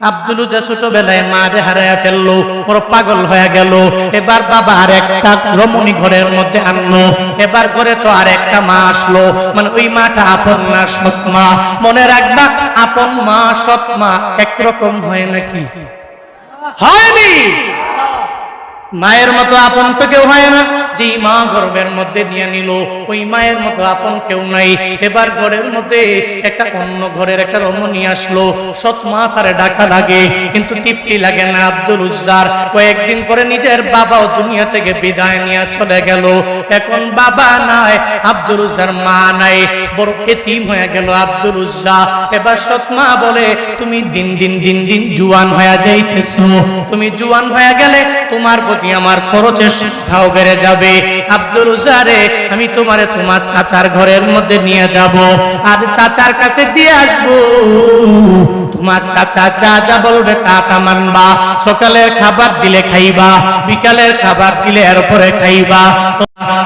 আব্দুল উজা ছোটবেলায় মা রে হারায় ফেলল, ওর পাগল হয়ে গেল। এবার বাবা আর একটা রমণী ঘরের মধ্যে আনলো। এবার ঘরে তো আর একটা মা আসলো। মানে ওই মাটা আপন না সৎমা। মনে রাখবা, আপন মা সৎমা একরকম হয় নাকি? হয়নি! মায়ের মতো আপন তো কেউ হয় না। যেই মা গর্বের মধ্যে নিয়ে নিল, ওই মায়ের মতো আপন কেউ নাই। এবার ঘরের মধ্যে একটা অন্য ঘরের একটা রমণী আসলো। সৎ মা তারে ডাকা লাগে, কিন্তু তৃপ্তি লাগে না আব্দুল উজ্জার। কয়েকদিন পরে নিজের বাবাও দুনিয়া থেকে বিদায় নিয়ে চলে গেল। এখন বাবা নাই, আব্দুল উজ্জার মা নাই, বড় এতিম হয়ে গেল আব্দুল উজ্জা এবার সৎ মা বলে, তুমি দিন দিন দিন দিন জুয়ান হয়ে যাইতেছো। তুমি জুয়ান হয়ে গেলে তোমার প্রতি আমার খরচের সংখ্যাও বেড়ে যাবে। আব্দুল উজারে, আমি তোমারে তোমার চাচার ঘরের মধ্যে নিয়ে যাব। আর চাচার কাছে দিয়ে আসব। তোমার চাচা যা যা বলবে তা তা মানবা। সকালের খাবার দিলে খাইবা, বিকালের খাবার দিলে এরপরে খাইবা।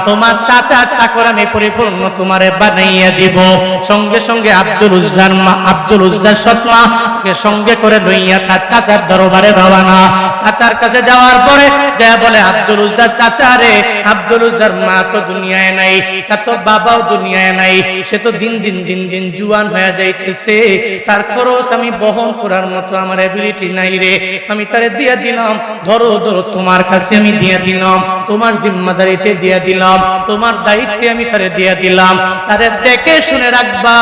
তোমার চাচা চাকর আমি পরিপূর্ণ তোমারে বানাইয়া দিব। সঙ্গে সঙ্গে আব্দুল উজ্জার মা, আব্দুল উজ্জার সৎমা সঙ্গে করে লইয়া তার চাচার দরবারে রওনা। চাচার কাছে যাওয়ার পরে যা বলে, আব্দুল উজ্জার চাচা রে, আব্দুল উজ্জার মা তো দুনিয়ায় নাই, তার তো বাবাও দুনিয়ায় নাই, সে তো দিন দিন দিন দিন জুয়ান হয়ে যাইতেছে, তার খরচ আমি বহন করার মতো আমার এবিলিটি নাই রে, আমি তারে দিয়ে দিলাম, ধরো ধরো, তোমার কাছে আমি দিয়ে দিলাম, তোমার জিম্মাদারিতে দিয়ে দিলাম, তোমার দায়িত্বে আমি তারে দিয়ে দিলাম, তারে দেখে শুনে রাখবা,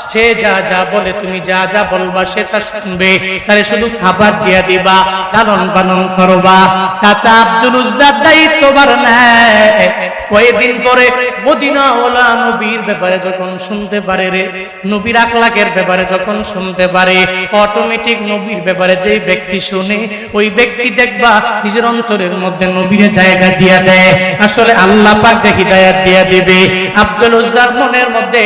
সে যা যা বলে তুমি যা যা বলবা সে তা শুনবে, তারে শুধু খাবার দিয়ে দিবা লালন পালন করবা। চাচা আব্দুল উজ্জার দায়িত্ব বার নেয়। কয়েকদিন পরে মদিনা ওলা নবীর ব্যাপারে যখন শুনতে পারে রে, নবীর আখলাকের ব্যাপারে যখন শুনতে পারে অটোমেটিক নবীর ব্যাপারে যে ব্যক্তি শুনে, ওই ব্যক্তি দেখবা নিজের অন্তরের মধ্যে নবীর জায়গা দিয়া দেয়। আসলে আল্লাহ পাক যে হিদায়াত দিয়া দিবে। আব্দুল উজ্জার মনের মধ্যে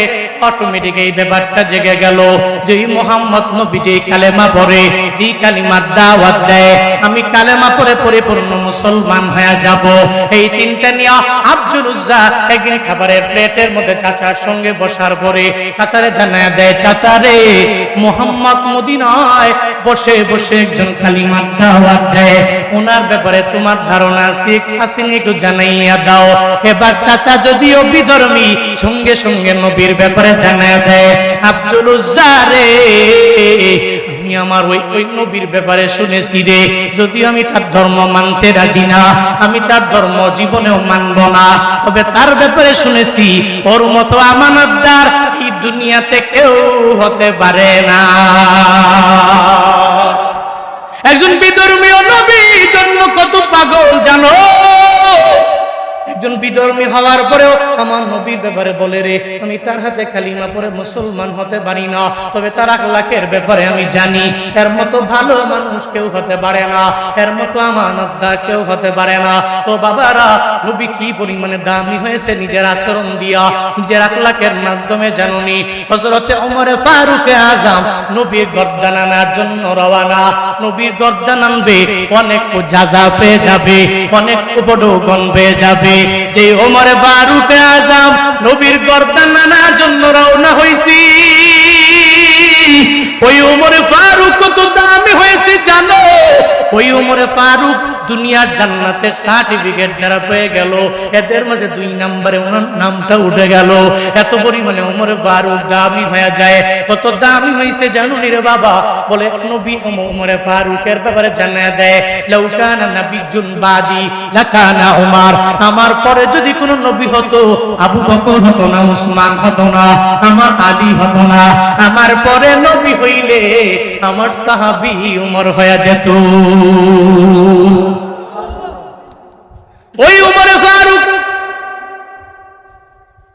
অটোমেটিক এই ব্যাপারটা জেগে গেল যে মোহাম্মদ নবী যে কালেমা পড়ে কালিমার দাওয়াত দেয়। আমি কালেমা পড়ে পরিপূর্ণ মুসলমান হয়ে যাব। এই চিন্তা নিয়ে আব্দুল উজ্জা একদিন খাবারের প্লেটের মধ্যে চাচার সঙ্গে বসার পরে চাচারে জানায় দেয়, চাচারে, মোহাম্মদ মদিনায় বসে বসে একজন কালিমার দাওয়াত দেয়। ওনার ব্যাপারে তোমার ধারণা আছে? আসেনি একটু জানাইয়া দাও। এবার চাচা যদিও বিধর্মী, সঙ্গে সঙ্গে নবীর ব্যাপারে জানায় দেয়, আব্দুল উজ্জারে আমি আমার ওই ওই নবীর ব্যাপারে শুনেছি রে। যদিও আমি তার ধর্ম মানতে রাজি না, আমি তার ধর্ম জীবনেও মানব না। তবে তার ব্যাপারে শুনেছি, ওর মতো আমানতদার এই দুনিয়াতে কেউ হতে পারে না। একজন বিধর্মীয় নবী জন্য কত পাগল জানো? একজন বিধর্মী হওয়ার পরেও আমার নবীর ব্যাপারে বলে রে, আমি তার হাতে কালিমা পরে মুসলমান হতে পারি না। তবে তার আখলাকের ব্যাপারে আমি জানি, এর মতো ভালো মানুষ কেউ হতে পারে না, এর মতো আমানতদার কেউ হতে পারে না। ও বাবারা, নবী কি পরিমাণে দামি হয়েছে নিজের আচরণ দিয়া, নিজের আখলাকের মাধ্যমে জানুনি? হজরতে অমরে ফারুকে আজম নবীর গর্দান আনার জন্য রওয়ানা নবীর গর্দান আনবে অনেক যাজা পেয়ে যাবে, অনেক উপডোগন পেয়ে যাবে। যে ওমর ফারুকে আজাম নবীর গর্দান নানার জন্য রওনা হইছি। ওই ওমর ফারুক কত দামি হয়েছে জানো? ওই ওমর ফারুক দুনিয়ার জান্নাতের সার্টিফিকেট যারা পেয়ে গেল, এদের মাঝে দুই নম্বরে ওনার নামটা উঠে গেল। এত পরিমাণে ওমরে ফারুক দামি হয়ে যায়। কত দামি হয়েছে জানো রে বাবা। বলে, নবী ওমরে ফারুকের ব্যাপারে জানা দেয় লাউকানা নাবিজুন বাদি, লাকানা ওমর আমার পরে যদি কোনো নবী হতো, আবু বকর হতো না, উসমান হতো না, আমার আলী হতো না। আমার পরে নবী হইলে আমার সাহাবী উমর হয়ে যেত। ওই উমরে ফারুক,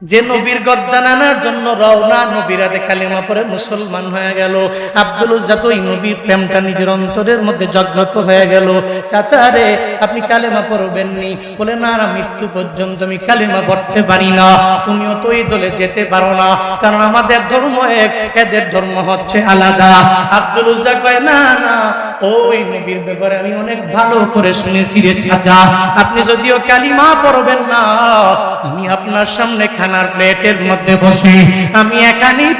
যে নবীর গর্দান আনার জন্য রওনা নবীরাতে কালিমা পরে মুসলমান হয়ে গেল। আব্দুল উজ্জাত ওই নবীর প্রেমটা নিজের অন্তরের মধ্যে জাগ্রত হয়ে গেল। চাচা রে, আপনি কালেমা পড়বেন নি বলে, না না, মৃত্যু পর্যন্ত আমি কালেমা পড়তে পারি না। তুমিও তো এই দলে যেতে পারো না। কারণ আমাদের ধর্ম এক, এদের ধর্ম হচ্ছে আলাদা। আব্দুল কয়, না না ওই নবীর ব্যাপারে আমি অনেক ভালো করে শুনেছি রে চাচা। আপনি যদিও কালিমা পড়বেন না, আমি আপনার সামনে খানার প্লেটের মধ্যে বসে। আমি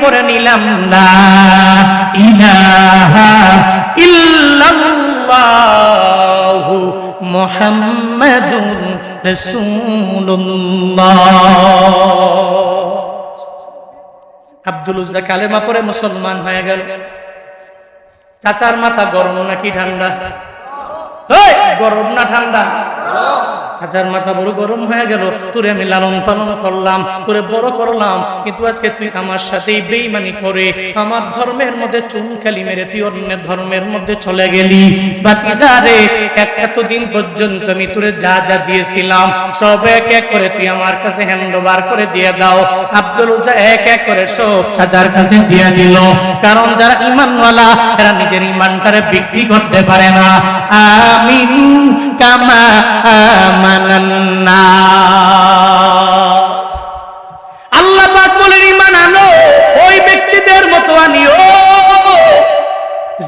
পড়ে নিলাম না আব্দুল কালেমা পরে মুসলমান হয়ে গেল। চাচার মাথা গরম নাকি ঠান্ডা? গরম না ঠান্ডা? চাচার মাথা বড় গরম হয়ে গেল। তোরে আমি লালন পালন করলাম, তোরে বড় করলাম। কিন্তু আজকে তুই আমার সাথে বেইমানি করে আমার ধর্মের মধ্যে চুন খালি মেরে তুই অন্যের ধর্মের মধ্যে চলে গেলি। যা রে এতদিন পর্যন্ত আমি তোরে যা যা দিয়েছিলাম, সব এক এক করে তুই আমার কাছে হ্যান্ড ওভার করে দিয়ে দাও। আব্দুল উজ্জা এক এক করে সব চাচার কাছে দিয়ে দিল। কারণ যারা ইমানওয়ালা এরা নিজের ইমানটারে বিক্রি করতে পারে না। আমিনু। কামা আমানান্নাস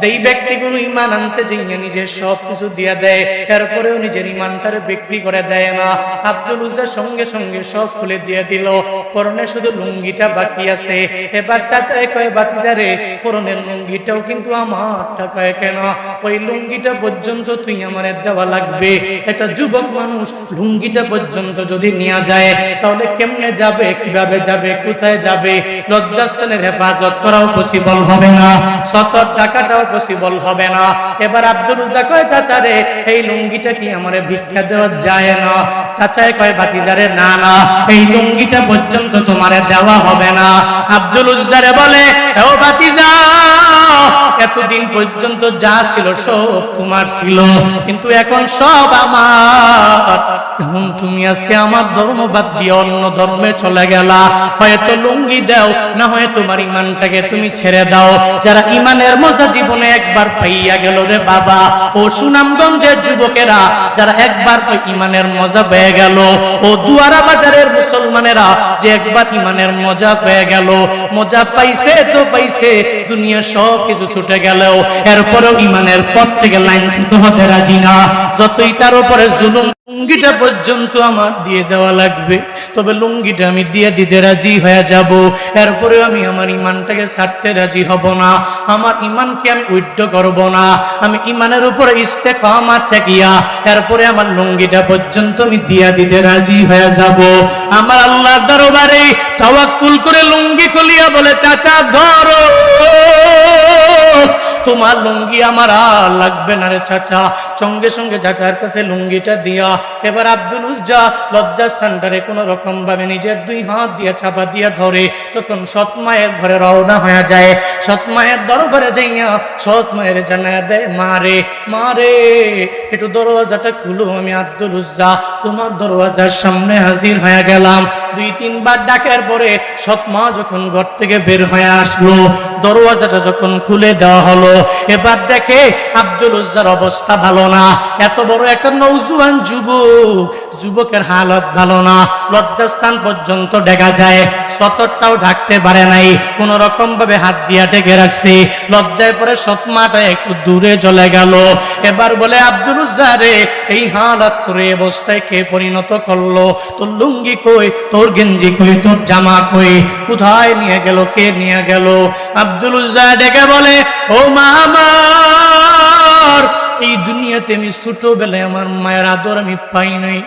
যেই ব্যক্তিগুলো ইমান আনতে যাইয়া নিজের সব কিছু দিয়া দেয়, এরপরেও নিজের ইমানটার বিক্রি করে দেয় না। আব্দুল উজ্জার সঙ্গে সঙ্গে সব খুলে দিয়ে দিল, পরনে শুধু লুঙ্গিটা বাকি আছে। এবার চাচায় কয় বাতিজারে পরনের লুঙ্গিটাও কিন্তু আমার টাকায় কেন। ওই লুঙ্গিটা পর্যন্ত তুই আমার দেওয়া লাগবে। একটা যুবক মানুষ লুঙ্গিটা পর্যন্ত যদি নেওয়া যায়, তাহলে কেমনে যাবে, কীভাবে যাবে, কোথায় যাবে? লজ্জাস্থানের হেফাজত করাও পসিবল হবে না। সত্তর টাকাটাও পসিবল হবে না। এবার আব্দুল রুজা কয়, চাচা রে, এই লুঙ্গিটা কি আমার ভিক্ষা দেওয়া যায় না? চাচায় কয় বাতিজারে না না, এই লুঙ্গিটা পর্যন্ত তোমারে দেওয়া হবে না। আব্দুল উজ্জারে বলে, ও বাতিজা এতদিন পর্যন্ত যা ছিল সব তোমার ছিল। কিন্তু এখন সব আমার। এখন তুমি আজকে আমার ধর্ম বাদ দিয়ে অন্য ধর্মে চলে গেলা। হয়তো লুঙ্গি দাও, না হয় তোমার ইমানটাকে তুমি ছেড়ে দাও। যারা ইমানের মজা জীবনে একবার পাইয়া গেল রে বাবা, ও সুনামগঞ্জের যুবকেরা, যারা একবার ওই ইমানের মজা পেয়ে গেল। ও দুয়ারা বাজারের মুসলমানেরা যে একবার ইমানের মজা পেয়ে গেল। মজা পাইছে তো পাইছে, দুনিয়া সব কিছু ছুটে গেলেও এরপরেও ইমানের পথ থেকে লাইনচ্যুত হতে রাজি না। যতই তার উপরে জুলুম লুঙ্গিটা পর্যন্ত আমার দিয়ে দেওয়া লাগবে, তবে লুঙ্গিটা আমি দিয়ে দিতে রাজি হয়ে যাব। এরপরে আমি আমার ইমানটাকে ছাড়তে রাজি হব না। আমার ইমানকে আমি উইড্য করব না। আমি ইমানের উপরে ইস্তে কামার থাকিয়া এরপরে আমার লুঙ্গিটা পর্যন্ত আমি দিয়া দিতে রাজি হয়ে যাব। আমার আল্লাহ দরবারে তাওয়াক্কুল করে লুঙ্গি খুলিয়া বলে, চাচা, ধরো। তোমার লুঙ্গি আমার আর লাগবে না রে চাচা। সঙ্গে সঙ্গে চাচার কাছে লুঙ্গিটা দিয়া এবার আব্দুল উজ্জা লজ্জা স্থানটারে কোনো রকম ভাবে নিজের দুই হাত দিয়ে চাপা দিয়া ধরে তখন সৎ মায়ের ঘরে রওনা হয়ে যায়। সৎ মায়ের দরবারে যাইয়া সৎ মায়ের জানা দেয় মারে মারে, একটু দরওয়াজাটা খুলো আমি আব্দুল উজ্জা। তোমার দরওয়াজার সামনে হাজির হয়ে গেলাম। দুই তিনবার ডাকার পরে সৎ মা যখন ঘর থেকে বের হয়ে আসলো, দরওয়াজাটা যখন খুলে দেওয়া হলো, এবার দেখে আব্দুল উজ্জার অবস্থা ভালো না। এত বড় একটা নৌজুয়ান যুবক যুবকের হালত ভালো না। লজ্জাস্থান পর্যন্ত দেখা যায়। সতরটাও ঢাকতে পারে নাই। কোন রকম ভাবে হাত দিয়া ঢেকে রাখছে। লজ্জায় পরে সৎমাটা একটু দূরে চলে গেল। এবার বলে, আব্দুল উজ্জারে, এই হালত তোর অবস্থায় কে পরিণত করল? তোর লুঙ্গি কই? তোর গেঞ্জি কই? তোর জামা কই? কোথায় নিয়ে গেল? কে নিয়ে গেল? আব্দুল উজ্জা ডেকে বলে, ও মা আমার এই দুনিয়াতে আমি ছোটবেলায় আমার মায়ের আদর আমি পাই নাই,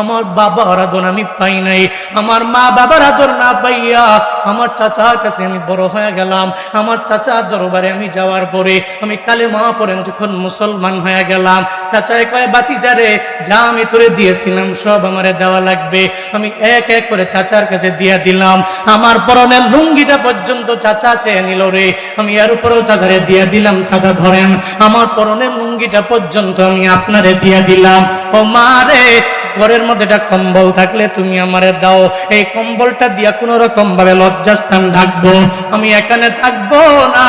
আমার বাবার আদর আমি পাই নাই, আমার মা বাবার আদর না পাইয়া আমার চাচার কাছে আমি বড় হয়ে গেলাম, আমার চাচার দরবারে আমি যাওয়ার পরে আমি কালে মা পরে যখন মুসলমান হয়ে গেলাম, চাচায় কয় বাতি যারে যা আমি তোরে দিয়েছিলাম সব আমারে দেওয়া লাগবে। আমি এক এক করে চাচার কাছে দিয়া দিলাম, আমার পরনের লুঙ্গিটা পর্যন্ত চাচা চেয়ে নিল রে, আমি এর উপরেও চাচারে দিয়া দিলাম, চাচা ধরেন, আমার পরনের লুঙ্গিটা পর্যন্ত আমি আপনারে দিয়া দিলাম। ও মা রে ঘরের মধ্যে একটা কম্বল থাকলে তুমি আমারে দাও। এই কম্বলটা দিয়া কোনো রকম ভাবে লজ্জাস্থান ঢাকবো। আমি এখানে থাকব না।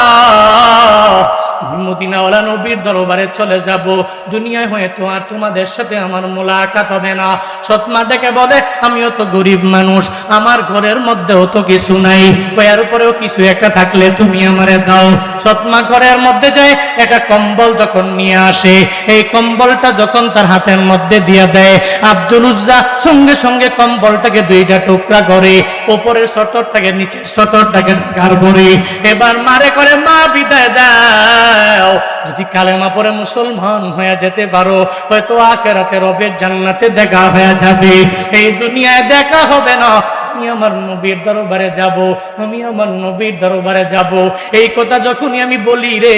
মদিনাওয়ালা নবীর দরবারে চলে যাব। দুনিয়ায় হয়তো আর তোমাদের সাথে আমার মোলাকাত হবে না। সৎমা ডেকে বলে, আমিও তো গরিব মানুষ। আমার ঘরের মধ্যেও তো কিছু নাই। উপরেও কিছু একটা থাকলে তুমি আমারে দাও। সৎমা ঘরের মধ্যে যায়, একটা কম্বল যখন নিয়ে আসে, এই কম্বলটা যখন তার হাতের মধ্যে দিয়ে দেয় আব্দুল উজ্জা সঙ্গে সঙ্গে কম্বলটাকে দুইটা টুকরা করে ওপরের সতরটাকে নিচের সতরটাকে ঢাকার করে। এবার মারে করে, মা, বিদায় দাও। যদি কালেমা পরে মুসলমান হয়ে যেতে পারো, হয়তো আখেরাতে রবের জান্নাতে দেখা হয়ে যাবে। এই দুনিয়ায় দেখা হবে না আমি আমার নবীর দরবারে যাব, আমি আমার নবীর দরবারে যাব। এই কথা যখনই আমি বলি রে,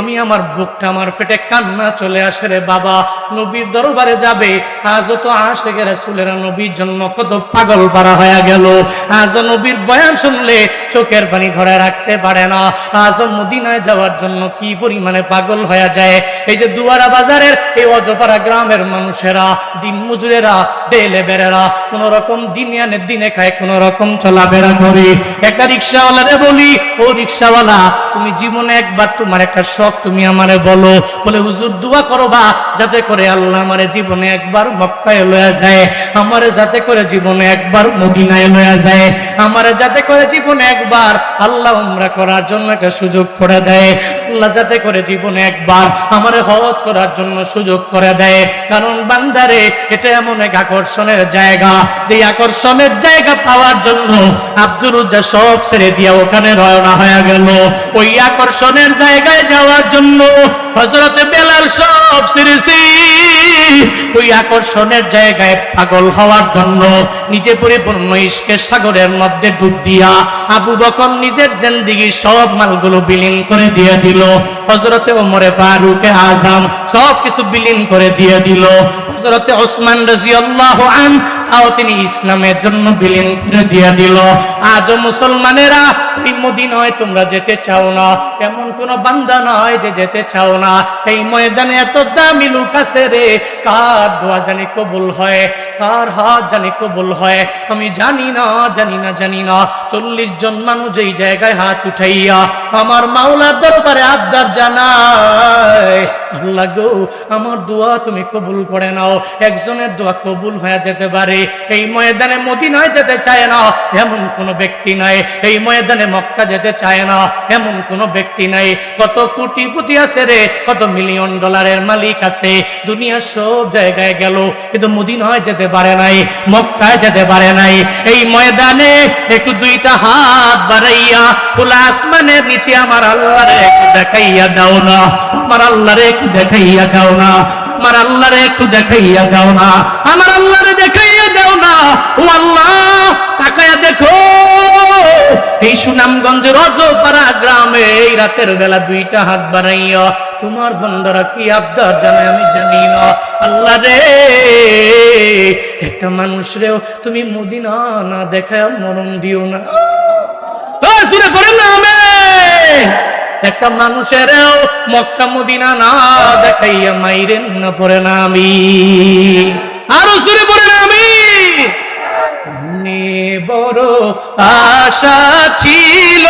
আমি আমার বুকটা আমার ফেটে কান্না চলে আসে রে বাবা। নবীর দরবারে যাবে আজও তো আসে গেলে চুলেরা নবীর জন্য কত পাগল পারা হয়ে গেল। আজও নবীর বয়ান শুনলে চোখের পানি ধরে রাখতে পারে না। আজও মদিনায় যাওয়ার জন্য কি পরিমাণে পাগল হয়ে যায়। এই যে দুয়ারা বাজারের এই অজপাড়া গ্রামের মানুষেরা দিন মজুরেরা বেলে বেড়েরা কোন রকম দিনে আনে দিনে খায় কোন রকম চলাফেরা করে। একটা রিক্সাওয়ালারে বলি, ও রিক্সাওয়ালা, তুমি জীবনে একবার তোমার একটা শখ তুমি আমারে বলো। বলে, হুজুর, দোয়া করবা যাতে করে আল্লাহ আমারে জীবনে একবার মক্কায় লয়া যায়। আমারে যাতে করে জীবনে একবার মদিনায় লয়া যায়। আমারে যাতে করে জীবনে একবার আল্লাহ উমরা করার জন্য একটা সুযোগ করে দেয়। আল্লাহ যাতে করে জীবনে একবার আমারে হজ করার জন্য সুযোগ করে দেয়। কারণ বান্দারে, এটা এমন এক আকর্ষণের জায়গা। যে আকর্ষণের জায়গা পাওয়ার জন্য আব্দুর উজ্জা সব ছেড়ে দিয়া ওখানে রওনা হয়ে গেল। ওই আকর্ষণের জায়গায় যাওয়ার জন্য হজরতে বেলাল সব ছেড়েছি ওই আকর্ষণের জায়গায় পাগল হওয়ার জন্য নিজে পরিপূর্ণ ইস্কের সাগরের মধ্যে ডুব দিয়া আবু বকর নিজের জেন্দিগি সব মালগুলো বিলীন করে দিয়ে দিল। হজরতে ওমরে ফারুকে আজম সব কিছু বিলীন করে দিয়ে দিল। হজরতে ওসমান রাজিয়াল্লাহু আন, তাও তিনি ইসলামের জন্য বিলীন করে দিয়ে দিল। আজ মুসলমানেরা এই মদিনায় তোমরা যেতে চাও না। এমন কোন বান্দা নয় যে যেতে চাও না এই ময়দানে এত দামি লোক আছে রে, কার দোয়া জানি কবুল হয়, কার হাত জানি কবুল হয়, আমি জানি না জানি না জানি না। চল্লিশ জন মানুষ এই জায়গায় হাত উঠাইয়া আমার মাওলার দরবারে আবদার জানায়, আল্লাহ গো, আমার দোয়া তুমি কবুল করে নাও, একজনের দোয়া কবুল হয়ে যেতে পারে। এই ময়দানে মদিনায় যেতে চায় না, এমন কোন ব্যক্তি নাই। এই ময়দানে মক্কা যেতে চায় না, এমন কোন ব্যক্তি নাই। কত কোটিপতি আছে রে কত মিলিয়ন ডলারের মালিক আছে? দুনিয়ার সব জায়গায় গেল, কিন্তু মদিনায় যেতে পারে নাই, মক্কায় যেতে পারে নাই। এই ময়দানে একটু দুইটা হাত বাড়াইয়া খোলা আসমানের নিচে আমার আল্লাহরে একটু দেখাইয়া দাও না, আমার আল্লাহরে একটু দেখাইয়া দাও না, আমার আল্লাহরে একটু দেখাইয়া দাও না, আমার আল্লাহরে না আল্লাহ, তাকায়া দেখো, এই সুনামগঞ্জ রজপাড়া গ্রামে এই রাতের বেলা দুইটা হাত বাড়াইয়া, তোমার বন্ধরা কি আবদার জানে আমি জানি না। আল্লাহ রে, একটা মানুষরেও তুমি মদিনা না দেখায় মরণ দিও না। সুরে করেন না আমেন। একটা মানুষেরও মক্কা মদিনা না দেখাইয়া মাইরেন না পড়ে না আমি। বড় আশা ছিল।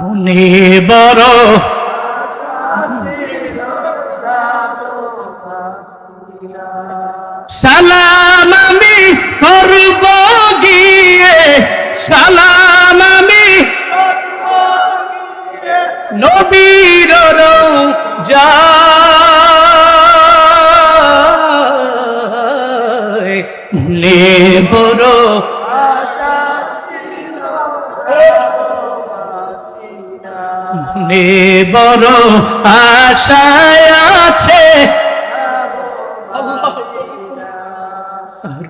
মনে বড় সালাম আমি করব গিয়ে। সালাম আমি নবীর যায় বড় মনে বড় আশায় আছে।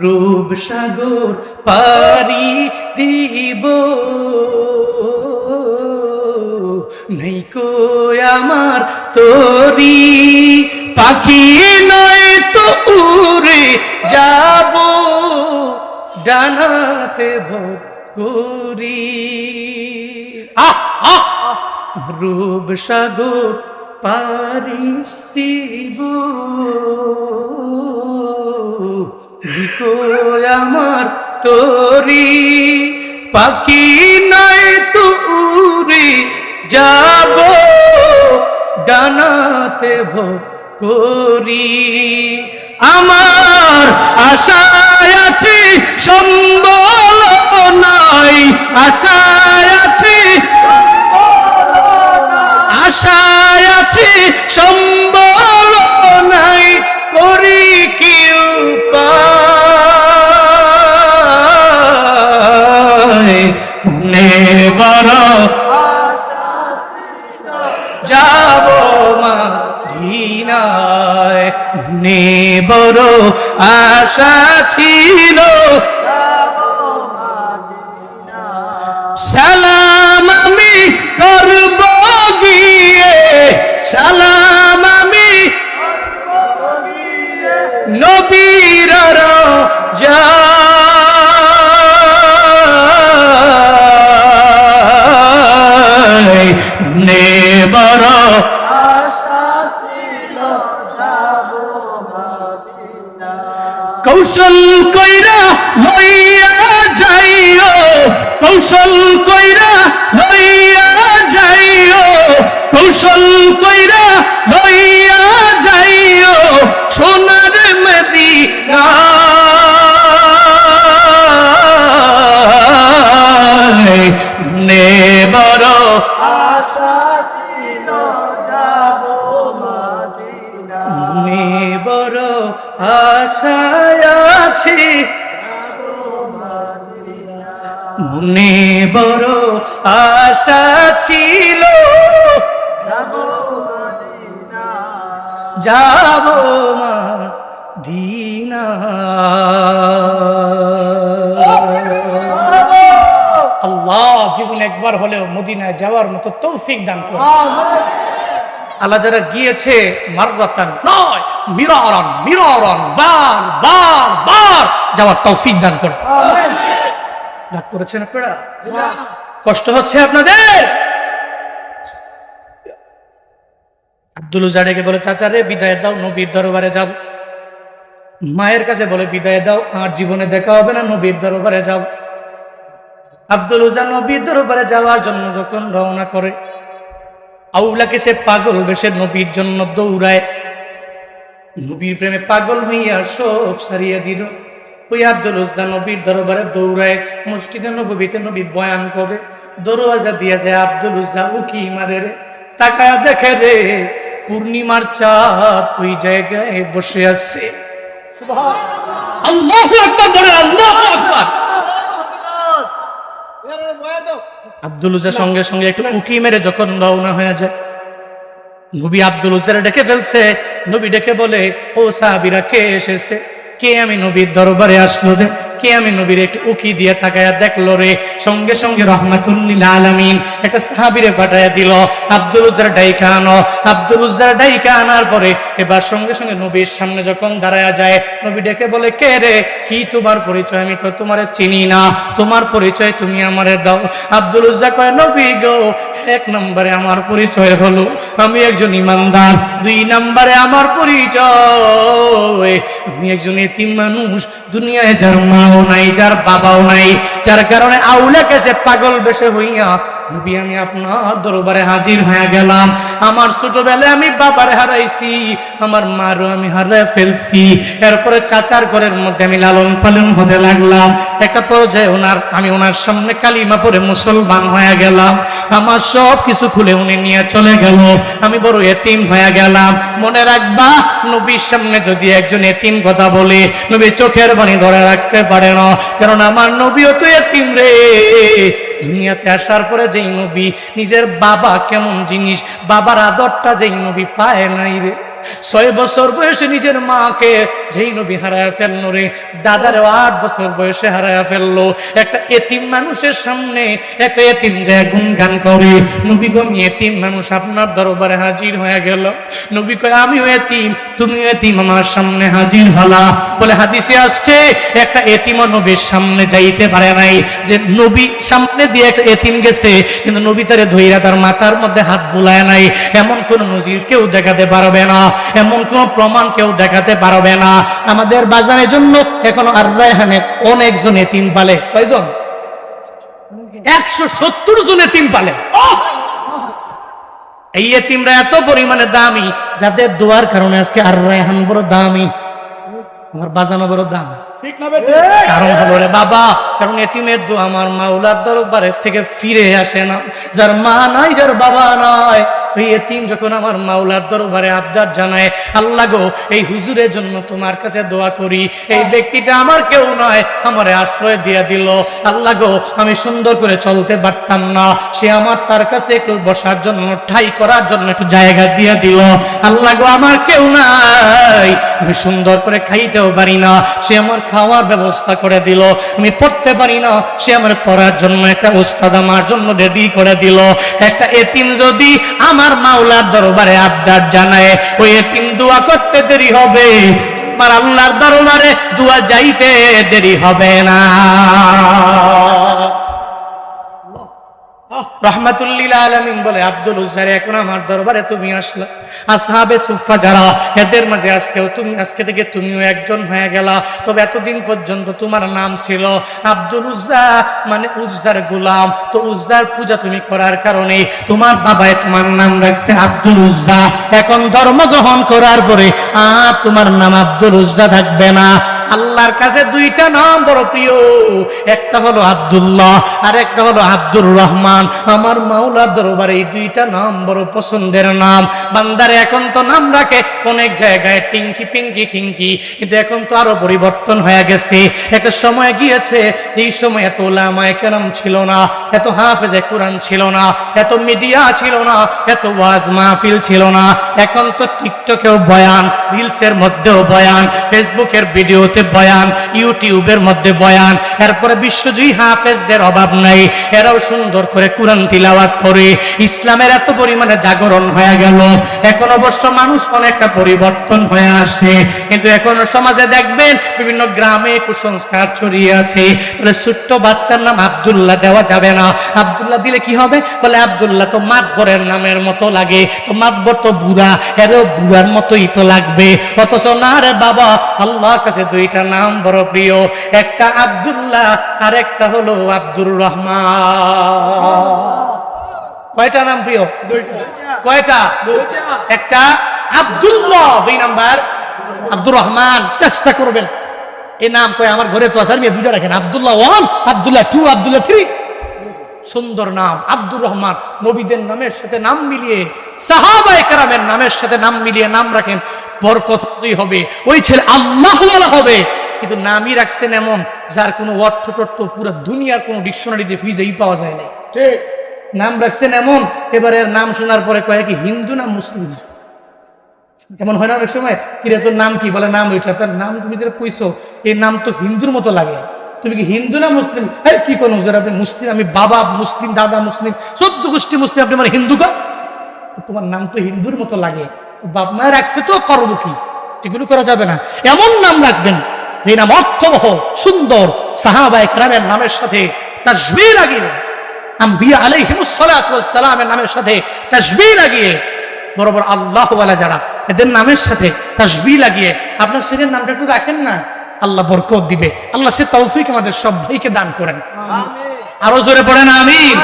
রূপ সাগর পারি দিব। নেই কো আমার তোরি, পাখি নয় তো ডানাতে ভোগ করি। রূপ সাগর পারি আমার তোরি পাখি নয় তুরি যাব। ডানাতে ভোগ করি। আমার আশায় আছি সম্বল নাই আশায় আশা ছিল কৌশল কইরা লইয়া যাইও, কৌশল কইরা লইয়া যাইও, কৌশল কইরা লইয়া যাইও সোনার নেবর আশা আশা ছিল। যাব মা দিনা। আল্লাহ। জীবন একবার হলেও মদিনায় যাওয়ার মতো তৌফিক দান করে আল্লাহ। যারা গিয়েছে মাররাতান নয় মিরারান মিরারান বার বার বার যাওয়ার তৌফিক দান করে রাগ করেছেন আপনারা? কষ্ট হচ্ছে আপনাদের? আব্দুল উজারেকে বলে চাচারে বিদায় দাও, নবীর দরবারে যাব মায়ের কাছে বলে, বিদায় দাও, আর জীবনে দেখা হবে না, নবীর দরবারে যাও। আব্দুল উজা নবীর দরবারে যাওয়ার জন্য যখন রওনা করে, আউলাকে সে পাগল বেশে নবীর জন্য দৌড়ায়। নবীর প্রেমে পাগল হইয়া সব সারিয়া দিল। ওই আব্দুল উজ্জা নবীর দরবারে দৌড়ায় মসজিদে নবীতে নবী বয়ান করে দরওয়াজা দিয়া যায় আব্দুল উজ্জা উকি মারে রে? তাকায়া দেখে রে পূর্ণিমার চাঁদ ওই জায়গায় বসে আছে। আব্দুল সঙ্গে সঙ্গে একটু উকি মেরে যখন রওনা হয়ে যায় নবী আব্দুল উজ্জারে ডেকে ফেলছে নবী ডেকে বলে ও সাহাবিরা কে এসেছে? কে আমি নবীর দরবারে আসলো রে কে আমি নবীর একটু উকি দিয়ে তাকায়া দেখল রে, সঙ্গে সঙ্গে রহমাতুল্লিল আলামিন একটা সাহাবিরে পাঠায়া দিল, আব্দুল উজ্জার ডাইকা আনো। আব্দুল উজ্জার ডাইকা আনার পরে এবার সঙ্গে সঙ্গে নবীর সামনে যখন দাঁড়ায়া যায়, নবী ডেকে বলে, কে রে? কি তোমার পরিচয়? আমি তো তোমার চিনি না। তোমার পরিচয় তুমি আমারে দাও। আব্দুল উজ্জা কয়, নবী গো, এক নম্বরে আমার পরিচয় হলো। আমি একজন ইমানদার, দুই নম্বরে আমার পরিচয়। আমি একজন এতিম মানুষ, দুনিয়ায় যার মাও নাই যার বাবাও নাই যার কারণে আউলে কেছে পাগল বেশে হইয়া নবী, আমি আপনার দরবারে হাজির হয়ে গেলাম। আমার ছোটবেলায় আমি বাবারে হারাইছি, আমার মারও আমি হারাই ফেলছি। এরপরে চাচার ঘরের মধ্যে আমি লালন পালন হতে লাগলাম। একটা পর্যায়ে ওনার, আমি ওনার সামনে কালিমা পরে মুসলমান হয়ে গেলাম। আমার সব কিছু খুলে উনি নিয়ে চলে গেল। আমি বড় এতিম হয়ে গেলাম। মনে রাখবা, নবীর সামনে যদি একজন এতিম কথা বলে, নবী চোখের বাণী ধরে রাখতে পারে না। কারণ আমার নবীও তো এতিম রে। দুনিয়াতে আসার পরে যেই নবী, নিজের বাবা কেমন জিনিস, বাবার আদরটা যেই নবী পায় নাই রে। ছয় বছর বয়সে নিজের মাকে যেই নবী হারায় ফেলল রে দাদারও আট বছর বয়সে হারায় ফেলল। একটা এতিম মানুষের সামনে একটা এতিম যায় গুনগান করে। নবী গো এতিম মানুষ, আপনার দরবারে হাজির হয়ে গেল। নবী কয়, আমিও এতিম, তুমিও এতিম, আমার সামনে হাজির হলা। বলে হাদিসে আসছে, একটা এতিমও নবীর সামনে যাইতে পারে নাই। যে নবী সামনে দিয়ে একটা এতিম গেছে, কিন্তু নবী তারে ধইরা তার মাথার মধ্যে হাত বুলায় নাই। এমন কোন নজির কেউ দেখাতে পারবে না। এমন কোন প্রমাণ কেউ দেখাতে পারবে না। আমাদের বাজারের জন্য এখনও আর রায়হানে অনেকজন এতিম পালে। কয়জন? একশো সত্তর জন এতিম পালে। এই এতিমরা এত পরিমাণে দামি যাদের দোয়ার কারণে আজকে আর রায়হান বড় দামি। আমার বাজানো বড় দাম। কারণ হলো রে বাবা কারণ এতিমের দোয়া আমার মাওলার দরবারের থেকে ফিরে আসে না। যার মা নাই যার বাবা নাই এতিম যখন আমার মাওলার দরবারে আবদার জানায়, আল্লাহ গো, এই হুজুরের জন্য তোমার কাছে দোয়া করি। এই ব্যক্তিটা আমার কেউ নয়, আমারে আশ্রয় দিল। আল্লাহ গো, আমি সুন্দর করে চলতে পারতাম না। সে আমার তার কাছে একটু বসার জন্য, ঠাই করার জন্য একটু জায়গা দিল। আল্লাহ গো, আমার কেউ নাই, আমি সুন্দর করে খাইতেও পারি না। সে আমার খাওয়ার ব্যবস্থা করে দিল। আমি পড়তে পারি না, সে আমার পড়ার জন্য একটা উস্তাদ আমার জন্য রেডি করে দিল। একটা এতিম যদি আমার মাওলার দরবারে আবদার জানায় ওই এতিম দোয়া করতে দেরি হবে। আমার আল্লাহর দরবারে দোয়া যাইতে দেরি হবে না। রহমাতুল্লিল আলমিন বলে, আব্দুল উজ্জার, এখন আমার দরবারে তুমি আসহাবে সুফা যারা, এদের মাঝে আজকেও তুমি আজকে থেকে তুমিও একজন হয়ে গেলা। তবে এতদিন পর্যন্ত তোমার নাম ছিল আব্দুল উজ্জা মানে উজ্জার গোলাম। তো উজ্জার পূজা তুমি করার কারণে তোমার বাবায় তোমার নাম রাখছে আব্দুল উজ্জা। এখন ধর্ম গ্রহণ করার পরে আর তোমার নাম আব্দুল উজ্জা থাকবে না। আল্লাহর কাছে দুইটা নাম বড় প্রিয়। একটা হলো আব্দুল্লাহ, আর একটা হলো আব্দুর রহমান। আমার মাওলার দরবারে এই দুইটা নাম বড় পছন্দের নাম। বান্দারে এখন তো নাম রাখে, অনেক জায়গায় টিঙ্কি পিঙ্কি খিঙ্কি, কিন্তু এখন তো আরও পরিবর্তন হয়ে গেছে। একটা সময় গিয়েছে, যেই সময় এত ওলামায় কেরাম ছিল না, এত হাফেজে কোরআন ছিল না, এত মিডিয়া ছিল না, এত ওয়াজ মাহফিল ছিল না। এখন তো টিকটকেও বয়ান, রিলসের মধ্যেও বয়ান, ফেসবুকের ভিডিওতে বয়ান, ইউটিউবের মধ্যে বয়ান, এরপরে বিশ্বজয়ী হাফেজদের অভাব নাই, এরাও সুন্দর করে কোরআন তিলাওয়াত করে, ইসলামের এত পরিমাণে জাগরণ হয়ে গেল, এখন অবশ্য মানুষ অনেকটা পরিবর্তন হয়ে আসে, কিন্তু এখন সমাজে দেখবেন বিভিন্ন গ্রামে কুসংস্কার ছড়িয়ে আছে, বলে ছোট্ট বাচ্চার নাম আবদুল্লাহ দেওয়া যাবে না, আব্দুল্লাহ দিলে কি হবে? বলে আব্দুল্লাহ তো মাতবরের নামের মতো লাগে তো মাতবর তো বুড়া, এরও বুড়ার মতোই তো লাগবে, অথচ না রে বাবা, আল্লাহর কাছে দুইটা নাম বড় প্রিয়। একটা আব্দুল্লাহ আর একটা হলো আব্দুর রহমান। কয়টা নাম প্রিয়? কয়টা? একটা আব্দুল্লাহ দুই নাম্বার আব্দুর রহমান। চেষ্টা করবেন। এই নাম কয় আমার ঘরে তো আসার মেয়ে দুইটা রাখেন Abdullah one Abdullah two Abdullah three সুন্দর নাম আব্দুর রহমান নবীদের নামের সাথে নাম মিলিয়ে সাহাবায়ে কেরামের নামের সাথে নাম মিলিয়ে নাম রাখেন বরকতই হবে। ওই ছেলে আল্লাহ হবে। কিন্তু নামই রাখছেন এমন যার কোনো অর্থ টর্থ পুরো দুনিয়ার কোনো ডিকশনারিতে খুঁজেই পাওয়া যায় না ঠিক। নাম রাখছেন এমন এবারে এর নাম শোনার পরে কয়ে কি হিন্দু না মুসলিম? কেমন হয় না অনেক সময়? কিরে তোর নাম কি? বলে নাম ওইটা। তার নাম তুমি যেটা কইছো এই নাম তো হিন্দুর মতো লাগে। তুমি কি হিন্দু না মুসলিম? আরে কি কোন হুজুর আপনি মুসলিম, আমি বাবা, মুসলিম, দাদা মুসলিম, চোদ্দ গোষ্ঠী মুসলিম, আপনি আমার হিন্দু কর? তোমার নাম তো হিন্দুর মতো লাগে। বাপ মায়ের রাখছে তো করব কি? এগুলো করা যাবে না। এমন নাম রাখবেন, যে নাম অর্থবহ, সুন্দর, সাহাবায়ে কেরামের নামের সাথে তাসবিহ লাগিয়ে, আম্বিয়া আলাইহিমুসসালামের নামের সাথে তাসবিহ লাগিয়ে, বড় বড় আল্লাহ যারা, এদের নামের সাথে তাসবিহ লাগিয়ে, আপনার ছেলের নামটা একটু রাখেন না। আল্লাহ বরকত দিবে। আল্লাহ সে তৌফিক আমাদের সবাইকে দান করেন। আরও জোরে পড়েন আমিন।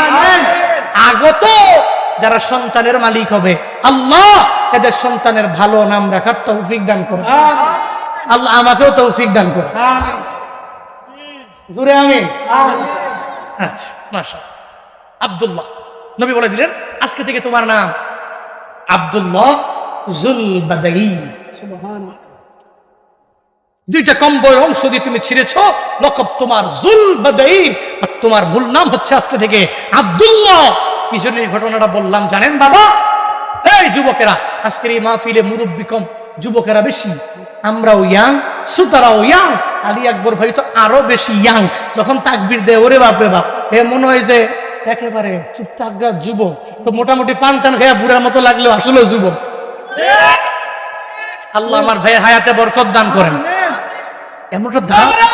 আগত যারা সন্তানের মালিক হবে আল্লাহ এদের সন্তানের ভালো নাম রাখার তৌফিক দান করে আল্লাহ আমাকেও তৌফিক দান করে জোরে আমিন। আচ্ছা মাশা আব্দুল্লাহ নবী বলে দিলেন আজকে থেকে তোমার নাম আব্দুল্লাহ জুল বাদাইন দুইটা কম্বল অংশ দিয়ে তুমি ছিঁড়েছ। লকব তোমার জুল তোমার মূল নাম হচ্ছে আজকে থেকে আব্দুল্লাহ। কি জন্য এই ঘটনাটা বললাম, জানেন বাবা? এই যুবকেরা, আজকের এই মাহফিলে মুরব্বী কম, যুবকেরা বেশি। আমরাও ইয়াং, সুতারাও ইয়াং, আলী আকবর ভাই তো আরও বেশি ইয়াং। যখন তাকবির দেয়, ওরে বাপ রে বাপ। এ মনে হয় যে একেবারে চুপ থাকা যুবক। তো মোটামুটি পান টান খেয়া বুড়ার মতো লাগলেও আসলে যুবক। আল্লাহ আমার ভাইয়ের হায়াতে বরকত দান করেন। এমন একটা ধারা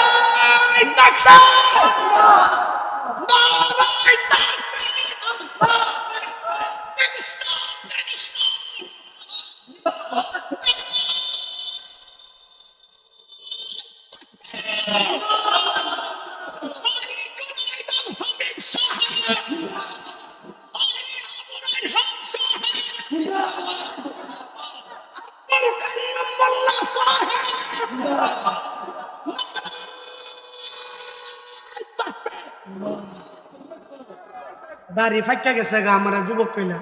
দাড়ি ফাইকা গেছে গা, আমার যুবক কইলা।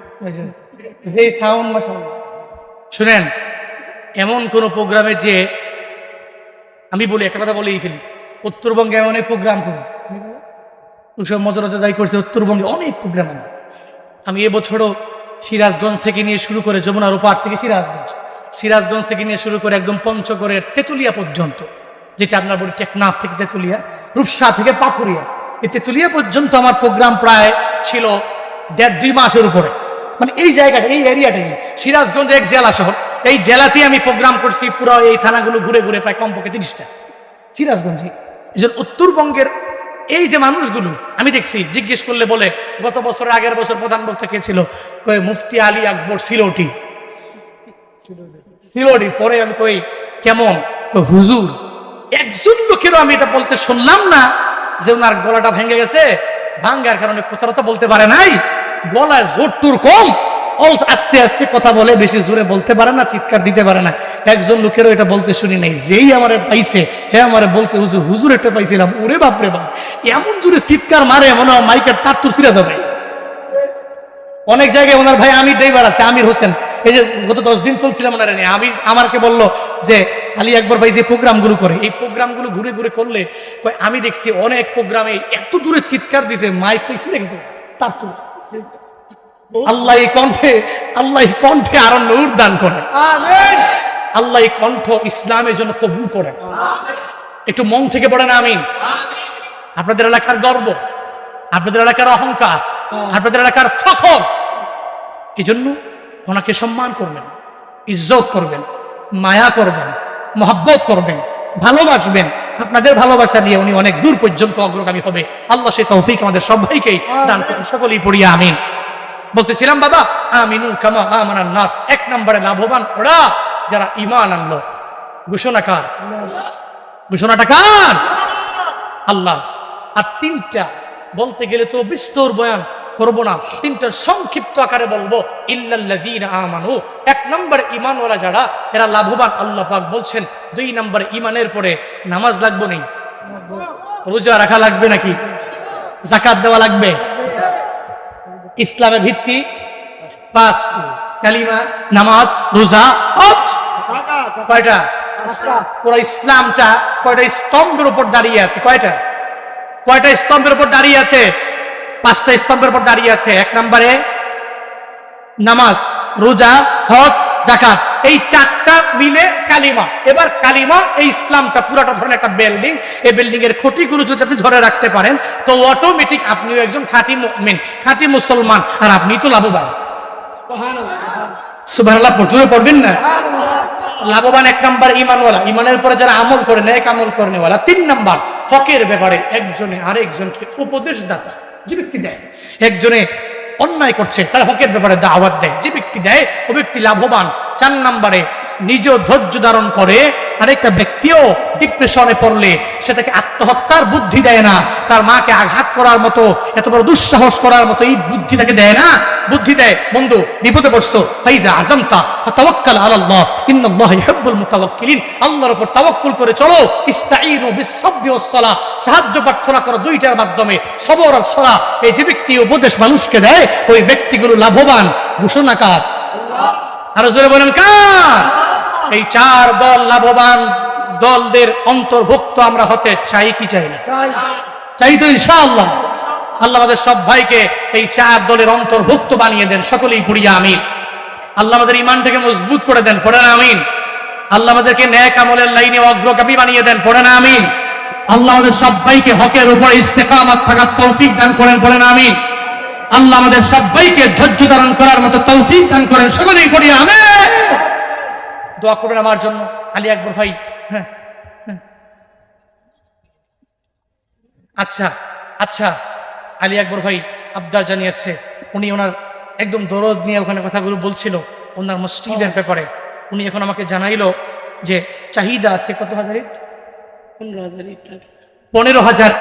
যে শুনেন, এমন কোন প্রোগ্রামে যে আমি বলি, একটা কথা বলেই ফেলি, উত্তরবঙ্গে অনেক প্রোগ্রাম করি। ওসব মজা মজা যাই করছে, উত্তরবঙ্গে অনেক প্রোগ্রাম আমার। আমি এবছরও সিরাজগঞ্জ থেকে নিয়ে শুরু করে যমুনার ওপার থেকে সিরাজগঞ্জ সিরাজগঞ্জ থেকে নিয়ে শুরু করে একদম পঞ্চগড়ের তেঁতুলিয়া পর্যন্ত, যেটা আপনার বলি টেকনাফ থেকে তেঁতুলিয়া, রূপসা থেকে পাথুরিয়া তেঁতুলিয়া পর্যন্ত আমার প্রোগ্রাম প্রায় ছিল দেড় দুই মাসের উপরে। মানে এই জায়গাটা, এই এরিয়াটাই সিরাজগঞ্জ এক জেলা শহর। এই জেলাতেই আমি প্রোগ্রাম করছি পুরো এই থানাগুলো ঘুরে ঘুরে প্রায় কমপক্ষে তিরিশটা। সিরাজগঞ্জে। জন্য উত্তরবঙ্গের এই যে মানুষগুলো, আমি দেখছি, জিজ্ঞেস করলে বলে, গত বছর আগের বছর প্রধান বক্তা কে ছিল? কই মুফতি আলী আকবর সিলোটি সিলোটি পরে আমি কই, কেমন? হুজুর, একজন লোকেরও আমি এটা বলতে শুনলাম না যে ওনার গলাটা ভেঙে গেছে, ভাঙ্গার কারণে কথাটা বলতে পারে নাই। গলার জোর টুর কম আস্তে আস্তে কথা বলে, বেশি জোরে বলতে পারে না, চিৎকার দিতে পারে না। একজন লোকেরও এটা বলতে শুনি নাই, যেই আমারে পাইছে, হে আমারে বলছে, হুজুর হুজুর একটা পাইছিলাম, ওরে বাপরে বাপ, এমন জোরে চিৎকার মারে, মনে হয় মাইকের তার তুর ফিরে যাবে। অনেক জায়গায় ওনার ভাই আমির ড্রাইভার আছে, আমির হোসেন এই যে গত দশ দিন চলছিলাম ওনারা নিয়ে আমি আমাকে বলল যে আলী একবার ভাই যে প্রোগ্রামগুলো করে এই প্রোগ্রামগুলো ঘুরে ঘুরে করলে কয় আমি দেখছি অনেক প্রোগ্রামে এত জোরে চিৎকার দিছে মাইক ছিঁড়ে গেছে তার তো আল্লাহ এই কণ্ঠে আল্লাহ এই কণ্ঠে আরও নূর দান করে। আমিন। আল্লাহ এই কণ্ঠ ইসলামের জন্য কবুল করেন একটু মন থেকে পড়ে পড়েন আমিন। আপনাদের এলাকার গর্ব আপনাদের এলাকার অহংকার আপনাদের এলাকার ফখর এই জন্য ওনাকে সম্মান করবেন ইজ্জত করবেন মায়া করবেন মহাব্বত করবেন ভালোবাসবেন। আপনাদের ভালোবাসা দিয়ে উনি অনেক দূর পর্যন্ত অগ্রগামী হবে। আল্লাহ সে তৌফিক আমাদের সবাইকেই দান করুন সকলেই পড়িয়া আমিন। বলতেছিলাম বাবা আমিনু কামা আমানার নাস। এক নম্বরে লাভবান ওরা যারা ইমান আনলো। ঘোষণা কার? ঘোষণাটা কার? আল্লাহ। আর তিনটা বলতে গেলে তো বিস্তর বয়ান। করব না। তিনটা সংক্ষিপ্ত আকারে বলব। ইল্লাল্লাযীনা আমানু। এক নম্বরে ঈমানওয়ালা যারা এরা লাভবান আল্লাহ পাক বলছেন দুই নম্বরে ঈমানের পরে নামাজ লাগবে নেই। রোজা রাখা লাগবে নাকি? জাকাত দেওয়া লাগবে? ইসলামের ভিত্তি? পাঁচটি। কালিমা নামাজ রোজা হজ। কয়টা? পুরো ইসলামটা কয়টা স্তম্ভের উপর দাঁড়িয়ে আছে? কয়টা? কয়টা স্তম্ভের উপর দাঁড়িয়ে আছে? পাঁচটা স্তম্ভের উপর দাঁড়িয়ে আছে। এক নম্বরে নামাজ, রোজা, হজ জাকাত এই চারটা মিলে কালিমা। এবার কালিমা, এই ইসলামটা পুরাটা ধরেন একটা বিল্ডিং। এই বিল্ডিং এর খুঁটিগুলো যদি আপনি ধরে রাখতে পারেন, তো অটোমেটিক আপনিও একজন খাঁটি মুমিন, খাঁটি মুসলমান, আর আপনি তো লাভবান। সুবহানাল্লাহ প্রচুর পড়বেন না? লাভবান এক নাম্বার ইমানওয়ালা। ইমানের পরে যারা আমল করে নেক আমল করেনেওয়ালা তিন নাম্বার, হকের ব্যাপারে একজনে আরেকজনকে উপদেশ দাতা। যে ব্যক্তি দেয়, একজনে অন্যায় করছে, তার হকের ব্যাপারে দাওয়াত দেয়, যে ব্যক্তি দেয়, ও ব্যক্তি লাভবান। চার নাম্বারে নিজ ধৈর্য ধারণ করে, আরেকটা ব্যক্তিও ডিপ্রেশনে পড়লে সেটাকে আত্মহত্যার বুদ্ধি দেয় না। তার মাকে আঘাত করার মতো, এত বড় দুঃসাহস করার মতো এই বুদ্ধি তাকে দেয় না। বুদ্ধি দেয়, বন্ধু, বিপদে পড়ছো। ফাইজা আজমতা ফাতাওয়াক্কাল আলাল্লাহ। ইন্নাল্লাহ ইউহিব্বুল মুতাওয়াক্কিলিন। আল্লাহর উপর তাওয়াক্কুল করে চলো। ইস্তাঈনু বিস-সাবরি ওয়াস-সালাহ সাহায্য প্রার্থনা করো দুইটার মাধ্যমে। সবর আর সালাহ। এই যে ব্যক্তি উপদেশ মানুষকে দেয়, ওই ব্যক্তিগুলো লাভবান। ঘোষণাকার আরও জোরে বলেন, কার? এই চার দল লাভবান দলদের অন্তর্ভুক্ত আমরা হতে চাই কি চাই না? চাই। তো ইনশাআল্লাহ। আল্লাহ আমাদের সব ভাইকে এই চার দলের অন্তর্ভুক্ত বানিয়ে দেন। সকলেই পড়িয়া আমিন। আল্লাহ আমাদের ইমানটাকে মজবুত করে দেন পড়েন আমিন। আল্লাহ আমাদেরকে ন্যাক আমলের লাইনে অগ্রগামী বানিয়ে দেন পড়েন আমিন। আল্লাহ আমাদের সবাইকে হকের উপরে ইস্তেকামাত থাকার তৌফিক দান করেন পড়েন আমিন। আল্লাহ আমাদের সবাইকে ধৈর্য ধারণ করার মতো তৌফিক দান করেন সকলেই পড়িয়া আমিন। দোয়া করবেন আমার জন্য। আলী আকবর ভাই হ্যাঁ হ্যাঁ। আচ্ছা আচ্ছা আলী আকবর ভাই আবদার জানিয়েছে উনি ওনার একদম দরদ নিয়ে ওখানে কথাগুলো বলছিল ওনার মসজিদের ব্যাপারে। উনি এখন আমাকে জানাইল যে চাহিদা আছে কত হাজার ইট? পনেরো হাজার ইট পনেরো হাজার।